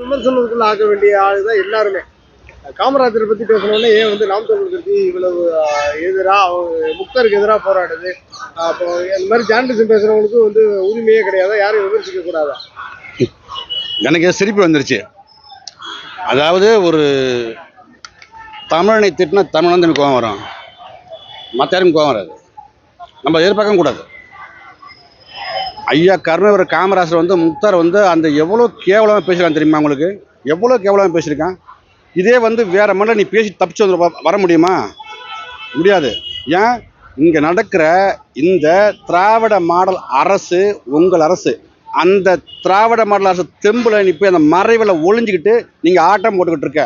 விமர்சனத்துக்குள்ள ஆக்க வேண்டிய ஆள் தான் எல்லாருமே. காமராஜரை பத்தி பேசணும்னா ஏன் வந்து நாம் தமிழ் கட்சி இவ்வளவு எதிராக எதிரா அவங்க முக்தருக்கு எதிராக போராடுது? அப்போ இந்த மாதிரி ஜேர்னலிசம் பேசுறவங்களுக்கு வந்து உரிமையே கிடையாது. யாரும் விமர்சிக்க கூடாதா? எனக்கு சிரிப்பு வந்துருச்சு. அதாவது ஒரு தமிழனை திட்டினா தமிழன் தான் கோவம் வரும். மற்ற யாருக்கும் கோவம் வராது. நம்ம எதிர்பார்க்க கூடாது ஐயா கருணவர் காமராஜர் வந்து முக்தார் வந்து அந்த எவ்வளோ கேவலமாக பேசியிருக்கான் தெரியுமா உங்களுக்கு? எவ்வளோ கேவலமாக பேசியிருக்கான்? இதே வந்து வேறு மண்ணில் நீ பேசி தப்பிச்சு வந்து வர முடியுமா? முடியாது. ஏன்? இங்கே நடக்கிற இந்த திராவிட மாடல் அரசு உங்கள் அரசு அந்த திராவிட மாடல் அரசு தெம்பில் நீ போய் அந்த மறைவில் ஒழிஞ்சிக்கிட்டு நீங்கள் ஆட்டம் போட்டுக்கிட்டு இருக்க.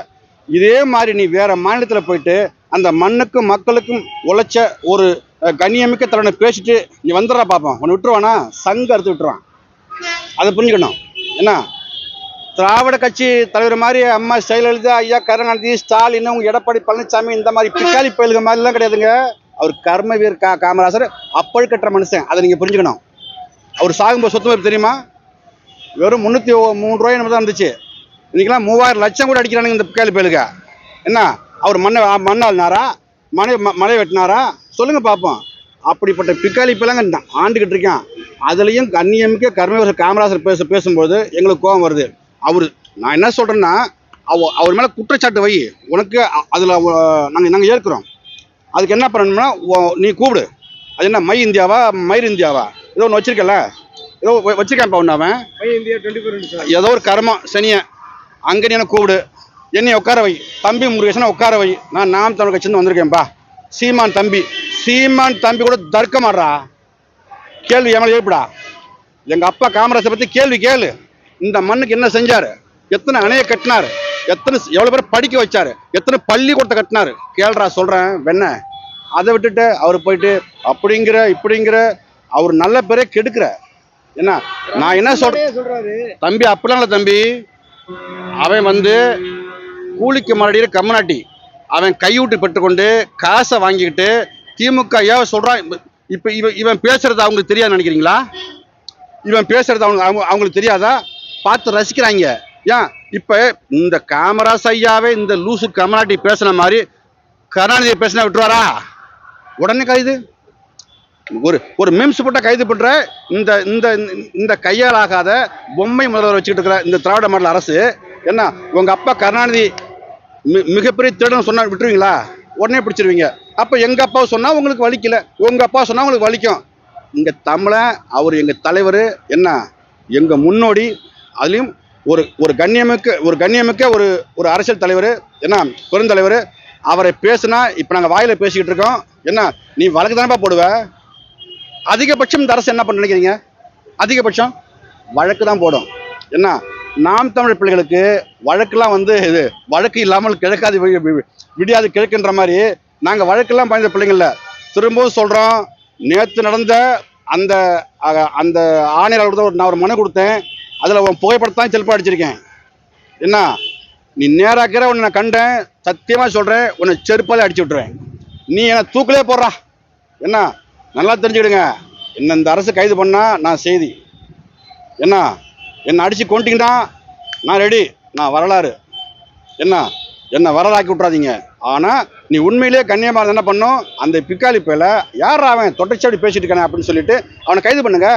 இதே மாதிரி நீ வேறு மாநிலத்தில் போயிட்டு அந்த மண்ணுக்கும் மக்களுக்கும் உழைச்ச ஒரு கண்ணியமிக்க தலைவனை பேசிட்டு நீ வந்துடுறா பார்ப்போம் உன்னை விட்டுருவானா? சங்க அறுத்து விட்டுருவான். அதை புரிஞ்சுக்கணும். என்ன? திராவிட கட்சி தலைவர் மாதிரி அம்மா ஜெயலலிதா ஐயா கருணாநிதி ஸ்டாலின் உங்க எடப்பாடி பழனிசாமி இந்த மாதிரி பிக்காலி பயில்க மாதிரிலாம் கிடையாதுங்க. அவர் கர்மவீர் கா காமராசர் கட்டுற மனுஷன். அதை நீங்கள் புரிஞ்சுக்கணும். அவர் சாகும்போது சொத்து மதிப்பு தெரியுமா? வெறும் முந்நூற்றி மூணு ரூபாய் என்னமோ தான் இருந்துச்சு. இன்னைக்கெல்லாம் மூவாயிரம் லட்சம் கூட அடிக்கிறானுங்க இந்த பிக்காலி பயலுக என்ன? அவர் மண்ணை மண்ணாள்னாரா? மனை ம- மலை வெட்டினாரா? சொல்லுங்க பார்ப்போம் அப்படிப்பட்ட பிக்காளி இந்த ஆண்டுகிட்டு இருக்கான். அதுலேயும் கண்ணியமிக்க கர்மவீரர் காமராசர் பேச பேசும்போது எங்களுக்கு கோபம் வருது. அவர் நான் என்ன சொல்கிறேன்னா அவ அவர் மேலே குற்றச்சாட்டு வை. உனக்கு அதில் நாங்கள் நாங்கள் ஏற்கிறோம். அதுக்கு என்ன பண்ணணும்னா நீ கூப்பிடு. அது என்ன மை இந்தியாவா மயிர் இந்தியாவா? ஏதோ ஒன்று வச்சிருக்கல. ஏதோ வ- வச்சிருக்கான்ப்பா ஒன்று அவன். ஏதோ ஒரு கர்மம் சனிய. அங்கே நீ என்ன கூப்பிடு. என்னை உட்கார வை. தம்பி முருகேசனை உட்கார வை. நான் நாம் தமிழ் கட்சியிருந்து வந்திருக்கேன்ப்பா. சீமான் தம்பி சீமான் தம்பி கூட தர்க்கமாடுறா? கேள்வி மேலே எழுப்புடா. எங்க அப்பா காமராஜை பத்தி கேள்வி கேளு. இந்த மண்ணுக்கு என்ன செஞ்சாரு? எத்தனை அணையை கட்டினாரு? எத்தனை எவ்வளவு பேர் படிக்க வச்சாரு? எத்தனை பள்ளிக்கூடத்தை கட்டினாரு? கேள்றா சொல்றேன் வெண்ண. அதை விட்டுட்டு அவர் போயிட்டு அப்படிங்கிற இப்படிங்கிற அவர் நல்ல பேரே கெடுக்கிற. என்ன? நான் என்ன சொல்றேன் சொல்றாரு. தம்பி அப்படிலாம் இல்லை தம்பி. அவன் வந்து கூலிக்கு மறுபடியும் கம்மநாட்டி அவன் கையூட்டு பெற்றுக்கொண்டு காசை வாங்கிக்கிட்டு திமுக ஏன் சொல்கிறான் இப்போ இவன் இவன் பேசுகிறது அவங்களுக்கு தெரியாது நினைக்கிறீங்களா? இவன் பேசுகிறது அவங்க அவங்க அவங்களுக்கு தெரியாதா? பார்த்து ரசிக்கிறாங்க. ஏன்? இப்போ இந்த காமராஜ் ஐயாவே இந்த லூசு கமலாட்டி பேசுன மாதிரி கருணாநிதி பேசினா விட்டுருவாரா? உடனே கைது. ஒரு ஒரு மிம்ஸ் போட்ட கைது பண்ணுற இந்த இந்த இந்த கையால் ஆகாத பொம்மை முதல்வர் வச்சுக்கிட்டு இருக்கிற இந்த திராவிட மாடல் அரசு என்ன உங்கள் அப்பா கருணாநிதி மிகப்பெரிய திருடன் சொன்னா விட்டுருவீங்களா? உடனே பிடிச்சிருவீங்க. அப்போ எங்கள் அப்பா சொன்னால் உங்களுக்கு வலிக்கல. உங்கள் அப்பா சொன்னால் உங்களுக்கு வலிக்கும். இங்கே தமிழன் அவர் எங்கள் தலைவர் என்ன? எங்கள் முன்னோடி அதுலேயும் ஒரு ஒரு கண்ணியமிக்க ஒரு கண்ணியமிக்க ஒரு ஒரு அரசியல் தலைவர் என்ன? பெருந்தலைவர் அவரை பேசுனா இப்போ நாங்கள் வாயில் பேசிக்கிட்டு இருக்கோம். என்ன நீ வழக்கு தானப்பா போடுவ? அதிகபட்சம் இந்த அரசு என்ன பண்ண நினைக்கிறீங்க? அதிகபட்சம் வழக்கு தான் போடும். என்ன? நாம் தமிழ் பிள்ளைகளுக்கு வழக்கெல்லாம் வந்து இது வழக்கு இல்லாமல் கிழக்காது வி- விடியாது கிழக்குன்ற மாதிரி நாங்கள் வழக்கெல்லாம் பயந்த பிள்ளைங்கள திரும்பவும் சொல்கிறோம் நேற்று நடந்த அந்த அந்த ஆணையாளர் ஒரு- நான் ஒரு மனு கொடுத்தேன். அதில் உன் புகைப்படத்தான் செல்பா அடிச்சிருக்கேன். என்ன? நீ நேராக்கிற உன்னை நான் கண்டேன். சத்தியமாக சொல்கிறேன் உன்னை செருப்பாலே அடிச்சு விட்றேன் நீ என்னை தூக்கிலே போடுறா. என்ன? நல்லா தெரிஞ்சுக்கிடுங்க. என்ன இந்த அரசு கைது பண்ணால் நான் செய்தி. என்ன? என்னை அடித்து கொண்டிங்கன்னா நான் ரெடி நான் வரலாறு. என்ன? என்னை வரலாக்கி விட்றாதீங்க ஆனால் நீ உண்மையிலேயே கண்ணியமாக என்ன பண்ணும் அந்த பிக்காலி பேல யார் அவன் தொடர்ச்சியாடி பேசிட்டு இருக்கானே அப்படின்னு சொல்லிட்டு அவனை கைது பண்ணுங்க.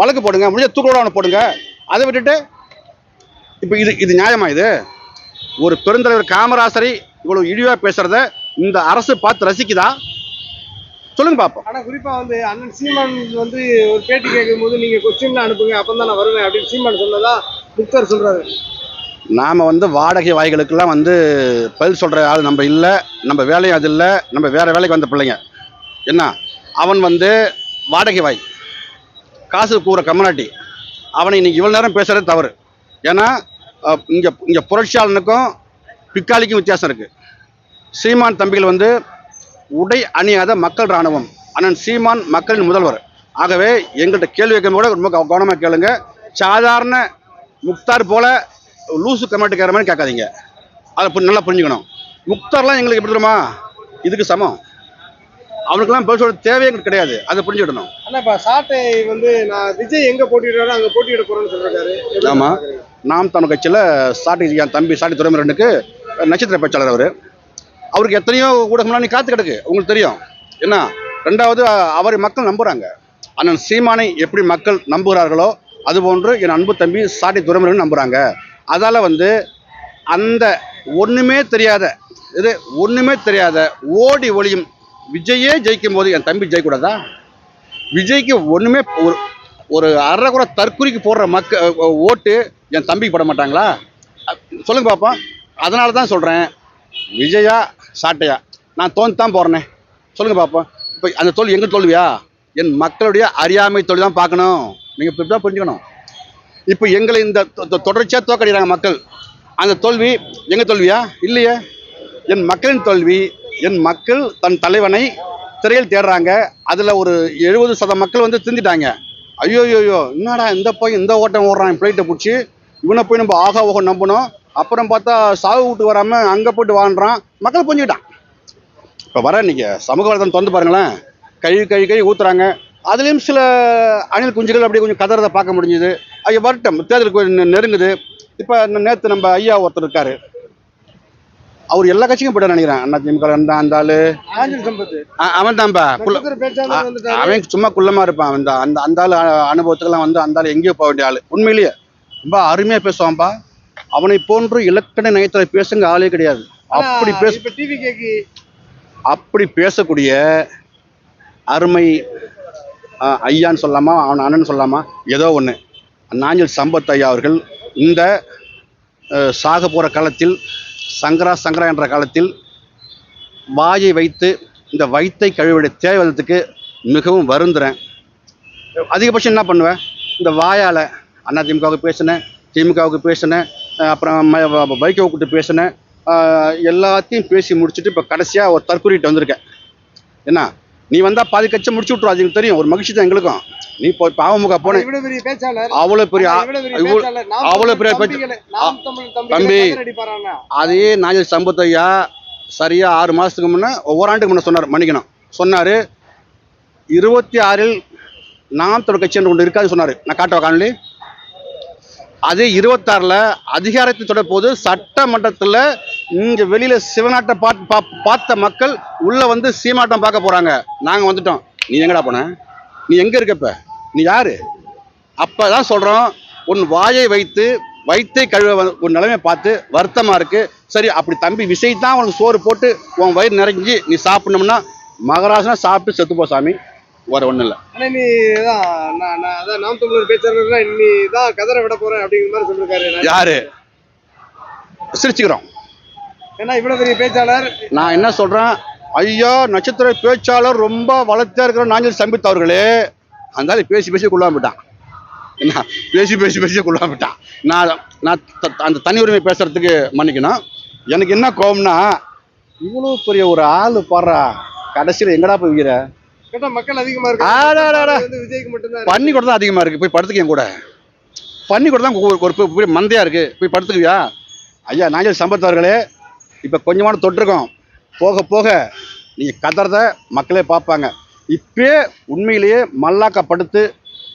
வழக்கு போடுங்க. முடிஞ்ச தூக்கோட அவனை போடுங்க. அதை விட்டுட்டு இப்போ இது இது நியாயமா இது? ஒரு பெருந்தலைவர் காமராசரை இவ்வளோ இழிவாக பேசுகிறத இந்த அரசு பார்த்து ரசிக்குதா? சொல்லுங்க பார்ப்போம். ஆனா குறிப்பா வந்து அண்ணன் சீமான் வந்து ஒரு பேட்டி கேட்கும் போது நீங்க கொஸ்டின்ல அனுப்புங்க அப்பதான் நான் வருவேன் அப்படின்னு சீமான் சொன்னதா முக்தர் சொல்றாரு. நாம் வந்து வாடகை வாய்களுக்கெல்லாம் வந்து பதில் சொல்கிற ஆள் நம்ம இல்லை நம்ம வேலையும் அது இல்லை நம்ம வேறு வேலைக்கு வந்த பிள்ளைங்க. என்ன? அவன் வந்து வாடகை வாய். காசு கூற கம்மநாட்டி அவனை இன்னைக்கு இவ்வளோ நேரம் பேசுறது தவறு. ஏன்னா இங்கே இங்கே புரட்சியாளனுக்கும் பிக்காளிக்கும் வித்தியாசம் இருக்குது சீமான் தம்பிகள் வந்து உடை அணியாத மக்கள் இராணுவம். அண்ணன் சீமான் மக்களின் முதல்வர். ஆகவே எங்கள்கிட்ட கேள்வி கேட்கும் கூட ரொம்ப கவனமாக கேளுங்க. சாதாரண முக்தார் போல லூசு கமெண்ட்டுக்கிற மாதிரி கேட்காதீங்க. அதை நல்லா புரிஞ்சுக்கணும். முக்தார்லாம் எங்களுக்கு எப்படி தெரியுமா? இதுக்கு சமம். அவனுக்கெல்லாம் பேசோட தேவையே கிடையாது. அதை புரிஞ்சுக்கிடணும். ஆனா இப்ப சாட்டை வந்து நான் விஜய் எங்க போட்டிடுறாரோ அங்க போட்டியிட போறேன்னு சொல்றாரு. எப்படி ஆமா. பாக்குறீங்க? நாம் தமிழ் கட்சியில் சாட்டி என் தம்பி சாட்டி துறைமுருகனுக்கு நட்சத்திர பேச்சாளர் அவர். அவருக்கு எத்தனையோ ஊடகம்லாம் நீ காத்து கிடக்கு. உங்களுக்கு தெரியும். என்ன? ரெண்டாவது அவரை மக்கள் நம்புகிறாங்க அண்ணன் சீமானை எப்படி மக்கள் நம்புகிறார்களோ அதுபோன்று என் அன்பு தம்பி சாட்டி துறைமுருகன் நம்புகிறாங்க அதால் வந்து அந்த ஒன்றுமே தெரியாத இது ஒன்றுமே தெரியாத ஓடி ஒளியும் விஜயே ஜெயிக்கும் போது என் தம்பி ஜெயிக்கூடாதா விஜய்க்கு ஒன்றுமே ஒரு ஒரு அரைக்குறை தற்குறிக்கு போடுற மக்க ஓட்டு என் தம்பிக்கு போட மாட்டாங்களா? சொல்லுங்கள் சொல்லுங்க பாப்போம். அதனால தான் சொல்கிறேன் விஜயா சாட்டையா? நான் தோந்து தான் போகிறேனே சொல்லுங்கள் பாப்போம் இப்போ அந்த தோல்வி எங்கே தோல்வியா? என் மக்களுடைய அறியாமை தோல்வி தான் பார்க்கணும். நீங்கள் இப்படி தான் புரிஞ்சுக்கணும். இப்போ எங்களை இந்த தொடர்ச்சியாக தோக்கடிக்கிறாங்க மக்கள். அந்த தோல்வி எங்கள் தோல்வியா? இல்லையே. என் மக்களின் தோல்வி என் மக்கள் தன் தலைவனை திரையில் தேடுறாங்க. அதில் ஒரு எழுபது சதம் மக்கள் வந்து திருந்திட்டாங்க ஐயோ ஐயோ என்னடா இந்த போய் இந்த ஓட்டம் ஓடுறான் ஃப்ளைட்டை பிடிச்சி. இவனை போய் நம்ம ஆகா ஓகம் நம்பணும். அப்புறம் பார்த்தா சாவு விட்டு வராமல் அங்கே போயிட்டு வாழ்றான். மக்கள் புரிஞ்சுக்கிட்டான். இப்போ வர இன்னைக்கு சமூக வலைதளம் திறந்து பாருங்களேன். கழுவி கழுவி கழுவி ஊத்துறாங்க. அதுலேயும் சில அணில் குஞ்சுகள் அப்படியே கொஞ்சம் கதறதை பார்க்க முடிஞ்சுது. ஐயா வரட்டும். தேர்தல் கொஞ்சம் நெ- நெருங்குது. இப்போ நேற்று நம்ம ஐயா ஒருத்தர் இருக்காரு. அவர் எல்லா கட்சிக்கும் போயிட்டு நினைக்கிறேன். அண்ணா திமுக அந்த ஆளு. அவன் தான்ப்பா அவன் சும்மா குள்ளமா இருப்பான் அந்த அந்த அந்த ஆள் அனுபவத்துக்கெல்லாம் வந்து அந்த ஆள் எங்கேயோ போக வேண்டிய ஆள். உண்மையிலேயே ரொம்ப அருமையா பேசுவான்பா. அவனை போன்று இலக்கண நயத்துல பேசுங்க ஆளே கிடையாது. அப்படி பேச டிவி கேக்கு. அப்படி பேசக்கூடிய அருமை ஐயான்னு சொல்லாமா அவன் அண்ணன் சொல்லாமா ஏதோ ஒன்று நாஞ்சல் சம்பத் ஐயா அவர்கள் இந்த சாக போகிற காலத்தில் சங்கரா சங்கரா என்ற காலத்தில் வாயை வைத்து இந்த வயித்தை கழுவிட தேவைக்கு மிகவும் வருந்துறேன். அதிகபட்சம் என்ன பண்ணுவேன்? இந்த வாயால் அண்ணா திமுகவுக்கு பேசினேன் திமுகவுக்கு பேசினேன் அப்புறம் பைக்கை கூப்பிட்டு பேசினேன். எல்லாத்தையும் பேசி முடிச்சுட்டு இப்போ கடைசியாக ஒரு தற்கொலைட்டு வந்திருக்கேன். என்ன? நீ வந்தால் பாதி கட்சி முடிச்சு விட்ருவா அதுக்கு தெரியும். ஒரு மகிழ்ச்சி தான் எங்களுக்கும். நீ இப்போ இப்போ அமமுக போனேன் இவ்வளவு பெரிய பேச்சாளர். அவ்வளோ பெரிய அவ்வளோ பெரிய தம்பி. அதே சம்பத் ஐயா சரியா ஆறு மாதத்துக்கு முன்னே ஓராண்டுக்கு முன்னே சொன்னார் மன்னிக்கணும். சொன்னார் இருபத்தி ஆறில் நாம் தமிழ் கட்சி என்று ஒன்று இருக்காது சொன்னார். நான் காட்டுவா காணொலி. அதே இருபத்தாறில் அதிகாரத்தை தொடர்போது சட்டமன்றத்தில் இங்கே வெளியில் சிவநாட்டை பார்த்து பா பார்த்த மக்கள் உள்ளே வந்து சீமாட்டம் பார்க்க போகிறாங்க நாங்கள் வந்துட்டோம். நீ எங்கடா போன? நீ எங்கே இருக்கப்ப நீ யார்? அப்போ தான் சொல்கிறோம் உன் வாயை வைத்து வயிற்றை கழுவ வ- ஒரு நிலைமை பார்த்து வருத்தமாக இருக்குது சரி அப்படி தம்பி விசை தான் உனக்கு சோறு போட்டு உன் வயிறு நிறைஞ்சி நீ சாப்பிடணும்னா மகராசனா சாப்பிட்டு செத்துப்போ சாமி. வேறு ஒன்றும் இல்லை. ஆனா நீ தான் நான் நான் அதான் நாம் தமிழர் பேச்சாளர் நீ தான் கதற விட போறேன் அப்படிங்கிற மாதிரி சொல்லிருக்காரு யாரு? சிரிச்சுக்கிறோம். ஏன்னா இவ்வளவு பெரிய பேச்சாளர். நான் என்ன சொல்கிறேன் ஐயா நட்சத்திர பேச்சாளர் ரொம்ப வளர்த்தா இருக்கிற நாஞ்சல் சம்பித் அவர்களே. அந்த பேசி பேசி கொள்ளாம விட்டான். என்ன? பேசி பேசி பேசி கொள்ளாம விட்டான். நான் நான் அந்த தனி உரிமை பேசுறதுக்கு மன்னிக்கணும். எனக்கு என்ன கோவம்னா இவ்வளோ பெரிய ஒரு ஆள் பாடுறா. கடைசியில் எங்கடா போய் கேட்டா மக்கள் அதிகமா விஜய்க்கு மட்டும்தான் பன்னி கூட தான் அதிகமாக இருக்குது போய் படுத்துக்க என் கூட. பன்னி கூட தான் ஒரு மந்தையாக இருக்குது போய் படுத்துக்குவியா ஐயா நாஞ்சல் சம்பத் அவர்களே இப்போ கொஞ்சமான தொட்டிருக்கோம். போக போக நீங்கள் கதறத மக்களே பார்ப்பாங்க. இப்பயே உண்மையிலேயே மல்லாக்கா படுத்து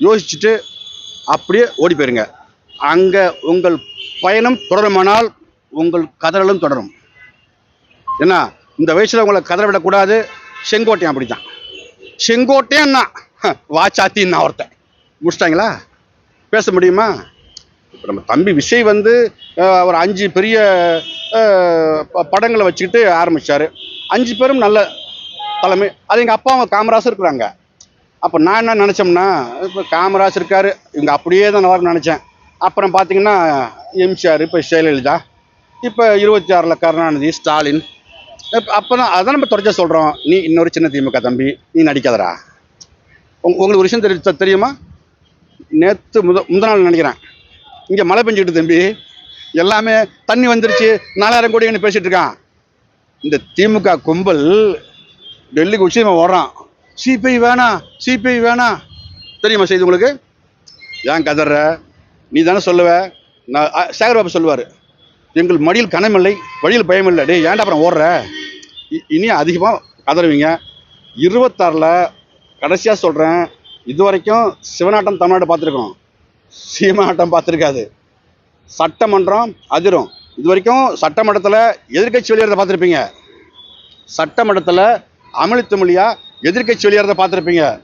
யோசிச்சுட்டு அப்படியே ஓடி போயிருங்க. அங்கே உங்கள் பயணம் தொடருமானால் உங்கள் கதறலும் தொடரும். என்ன? இந்த வயசில் உங்களை கதற விடக்கூடாது. செங்கோட்டையன் அப்படித்தான் செங்கோட்டையன் வாச்சாத்தின்னா ஒருத்தன். முடிச்சிட்டாங்களா? பேச முடியுமா? இப்போ நம்ம தம்பி விஷய் வந்து ஒரு அஞ்சு பெரிய ப- படங்களை வச்சுக்கிட்டு ஆரம்பித்தார் அஞ்சு பேரும் நல்ல தலைமை. அது எங்கள் அப்பா அவங்க காமராசர் இருக்கிறாங்க. அப்போ நான் என்ன நினச்சோம்னா இப்போ காமராஜ் இருக்கார். இவங்க அப்படியே தான் நல்லா நினச்சேன். அப்புறம் பார்த்தீங்கன்னா எம்ஜிஆர் இப்போ ஜெயலலிதா. இப்போ இருபத்தி ஆறில் கருணாநிதி ஸ்டாலின். அப்போ தான் அதான் நம்ம தொடர்ச்சியாக சொல்கிறோம் நீ இன்னொரு சின்ன திமுக தம்பி. நீ நடிக்காதடா. உங் உங்களுக்கு ஒரு விஷயம் தெரி தெரியுமா? நேற்று முத முந்த நாள் நினைக்கிறேன். இங்கே மழை பெஞ்சுக்கிட்டு தம்பி. எல்லாமே தண்ணி வந்துருச்சு. நாலாயிரம் கோடின்னு பேசிகிட்டு இருக்கான். இந்த திமுக கும்பல் டெல்லிக்கு உச்சியமாக ஓடுறான். சிபிஐ வேணாம் சிபிஐ வேணாம் தெரியுமா செய்தி உங்களுக்கு? ஏன் கதற? நீ தானே சொல்லுவ. நான் சேகர் பாபு சொல்லுவார். எங்கள் மடியில் கனமில்லை வழியில் பயமில்லை. டேய் ஏன்டா அப்புறம் ஓடுற? இ- இனி அதிகமாக கதறுவீங்க. இருபத்தாறில் கடைசியாக சொல்கிறேன் இது வரைக்கும் சிவநாட்டம் தமிழ்நாடு பார்த்துருக்கோம். சீமாட்டம் பார்த்துருக்காது. சட்டமன்றம் அதிரும். இது வரைக்கும் சட்டமன்றத்தில் எதிர்க்கட்சி வெளியேறத பார்த்துருப்பீங்க. சட்டமன்றத்தில் அமளித்துமொழியா எதிர்க்கட்சி வெளியேறத பார்த்துருப்பீங்க.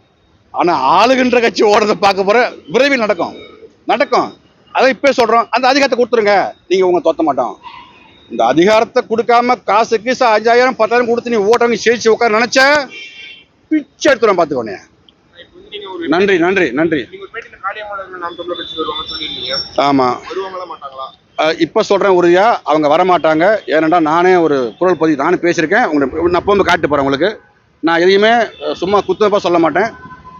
ஆனால் ஆளுகின்ற கட்சி ஓடுறதை பார்க்க போகிற விரைவில் நடக்கும். நடக்கும். அதை இப்போ சொல்கிறோம் அந்த அதிகாரத்தை கொடுத்துருங்க. நீங்கள் உங்க தோற்ற மாட்டோம். இந்த அதிகாரத்தை கொடுக்காம காசு கீசு அஞ்சாயிரம் பத்தாயிரம் கொடுத்து நீ ஓட்டவங்க ஜெயிச்சு உட்கார நினச்ச பிச்சை எடுத்துரும் பார்த்துக்கோனே நன்றி நன்றி நன்றி. ஆமாம் இப்போ சொல்கிறேன் உறுதியாக அவங்க வரமாட்டாங்க. ஏனெண்டா நானே ஒரு குரல் பதிவு நானும் பேசியிருக்கேன். உங்களுக்கு நான் போகும்போது காட்டு போகிறேன் உங்களுக்கு. நான் எதையுமே சும்மா குத்தப்பா சொல்ல மாட்டேன்.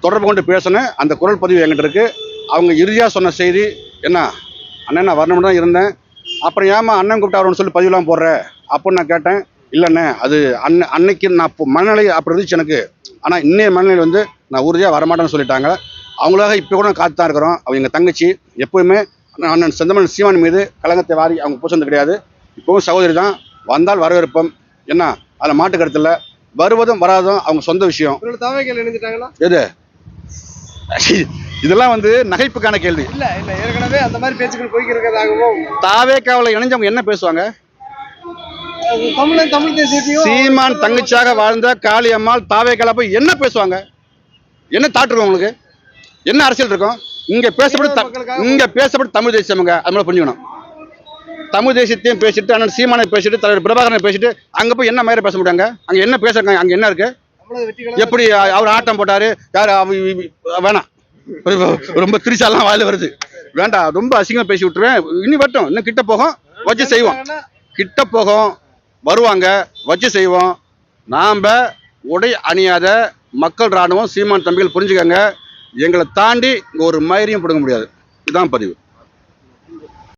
தொடர்பு கொண்டு பேசினேன் அந்த குரல் பதிவு என்கிட்ட இருக்குது அவங்க இறுதியாக சொன்ன செய்தி என்ன? அண்ணன் நான் வரணும்னு தான் இருந்தேன். அப்புறம் ஏமா அண்ணன் கூப்பிட்டு அவர்னு சொல்லி பதிவுலாம் போடுற? அப்போன்னு நான் கேட்டேன். இல்லைண்ணே அது அன்னை அன்னைக்கு நான் இப்போ மனநிலை அப்படி இருந்துச்சு எனக்கு. ஆனால் இன்னைய மனநிலை வந்து நான் உறுதியாக வரமாட்டேன்னு சொல்லிட்டாங்க. அவங்களாக இப்போ கூட காத்து தான் இருக்கிறோம். அவங்க எங்கள் தங்கச்சி எப்போயுமே அண்ணன் செந்தமன் சீமான் மீது கலங்கத்தை வாரி அவங்க பூசந்து கிடையாது. இப்போவும் சகோதரி தான். வந்தால் வரவேற்போம். என்ன? அதில் மாட்டு கருத்து இல்லை. வருவதும் வராதும் அவங்க சொந்த விஷயம். எது? இதெல்லாம் வந்து நகைப்புக்கான கேள்வி. இல்ல இல்ல ஏற்கனவே அந்த மாதிரி பேச்சுக்கள் போய்க்கு இருக்கிறதாகவும் தாவே காவலை இணைஞ்சவங்க என்ன பேசுவாங்க? தமிழன் தமிழ் தேசியத்தையும் சீமான் தங்கச்சியாக வாழ்ந்த காளியம்மாள் தாவே போய் என்ன பேசுவாங்க? என்ன தாட்டு இருக்கும் உங்களுக்கு? என்ன அரசியல் இருக்கும்? இங்க பேசப்பட்டு த- இங்க பேசப்பட்டு தமிழ் தேசியமுங்க அது மாதிரி புரிஞ்சுக்கணும். தமிழ் தேசியத்தையும் பேசிட்டு அண்ணன் சீமானை பேசிட்டு தலைவர் பிரபாகரனை பேசிட்டு அங்க போய் என்ன மாதிரி பேச முடியாங்க? அங்க என்ன பேசுறாங்க? அங்க என்ன இருக்கு? எப்படி அவர் ஆட்டம் போட்டாரு? யார் வேணாம். ரொம்ப திரிச்சாலாம் வாயில வருது. வேண்டாம் ரொம்ப அசிங்கமாக பேசி விட்டுருவேன். இனி வட்டம் இன்னும் கிட்ட போகும். வச்சு செய்வோம். கிட்ட போகும். வருவாங்க. வச்சு செய்வோம். நாம் உடை அணியாத மக்கள் இராணுவம் சீமான் தம்பிகள் புரிஞ்சுக்கங்க. எங்களை தாண்டி இங்கே ஒரு மயிரையும் பிடுங்க முடியாது. இதுதான் பதிவு.